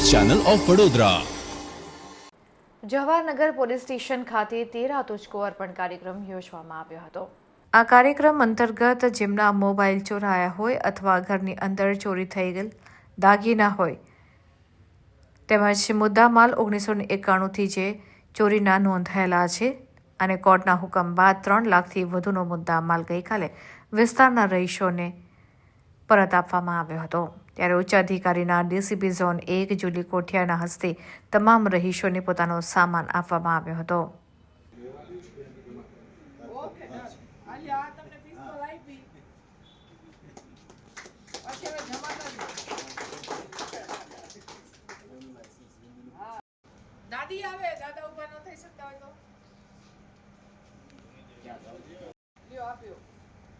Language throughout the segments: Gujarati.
Channel of Vadodara. Jawaharnagar police station ખાતે તેરા તુચકો અર્પણ કાર્યક્રમ યોજવામાં આવ્યો હતો. આ કાર્યક્રમ અંતર્ગત જેમના મોબાઈલ ચોરાયા હોય અથવા ઘરની અંદર ચોરી થઈ ગયેલ દાગીના હોય તેમજ મુદ્દામાલ ઓગણીસો ને એકાણુંથી જે ચોરીના નોંધાયેલા છે અને કોર્ટના હુકમ બાદ ત્રણ લાખથી વધુનો મુદ્દામાલ ગઈકાલે વિસ્તારના રહીશોને પરત આપવામાં આવ્યો હતો. ત્યારે ઉચ્ચ અધિકારીના ડીસીપી ઝોન એક જુલી કોઠિયાના હસ્તે તમામ રહીશોને પોતાનો સામાન આપવામાં આવ્યો હતો.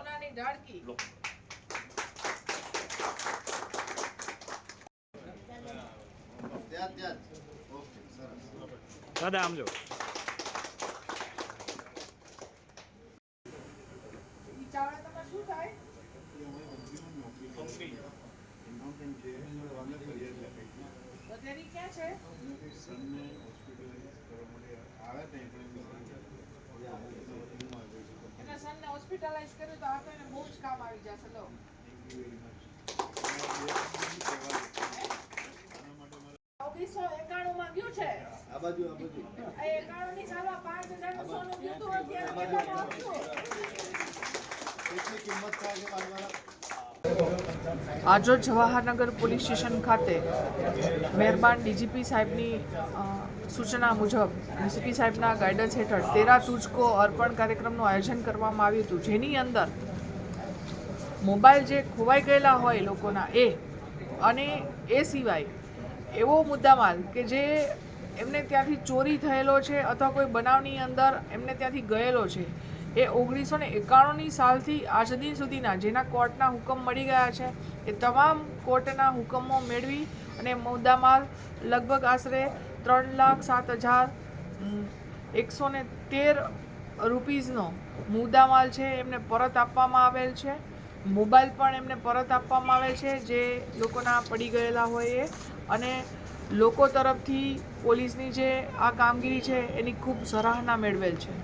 સોનાની ઢાળકી દાદા આમ જો. ક્યાં છે એના સનને હોસ્પિટલાઇઝ કર્યું તો આ બહુ જ કામ આવી જશે લો. ઓગણીસો એકાણું માં ગયું છે? આ બાજુ આ બાજુ. એકાણું ની સાલમાં પાંચ હજારનું સોનું ગયું હતું અત્યારે કેટલામાં આપશું? કેટલી કિંમત થાય છે મારવાના આજરોજ જવાહરનગર પોલીસ સ્ટેશન ખાતે મહેરબાન ડીજીપી સાહેબની સૂચના મુજબ ડીસીપી સાહેબના ગાઈડન્સ હેઠળ તેરા તુજકો અર્પણ કાર્યક્રમનું આયોજન કરવામાં આવ્યું હતું. જેની અંદર મોબાઈલ જે ખોવાઈ ગયેલા હોય લોકોના એ અને એ સિવાય એવો મુદ્દામાલ કે જે એમને ત્યાંથી ચોરી થયેલો છે અથવા કોઈ બનાવની અંદર એમને ત્યાંથી ગયેલો છે, એ ઓગણીસો ને એકાણુંની સાલથી આજ દિન સુધીના જેના કોર્ટના હુકમ મળી ગયા છે, એ તમામ કોર્ટના હુકમો મેળવી અને મુદ્દામાલ લગભગ આશરે ત્રણ લાખ સાત હજાર એકસો ને તેર રૂપીઝનો મુદ્દામાલ છે એમને પરત આપવામાં આવેલ છે. મોબાઈલ પણ એમને પરત આપવામાં આવે છે, જે લોકોના પડી ગયેલા હોય એ. અને લોકો તરફથી પોલીસની જે આ કામગીરી છે, એની ખૂબ સરાહના મેળવેલ છે.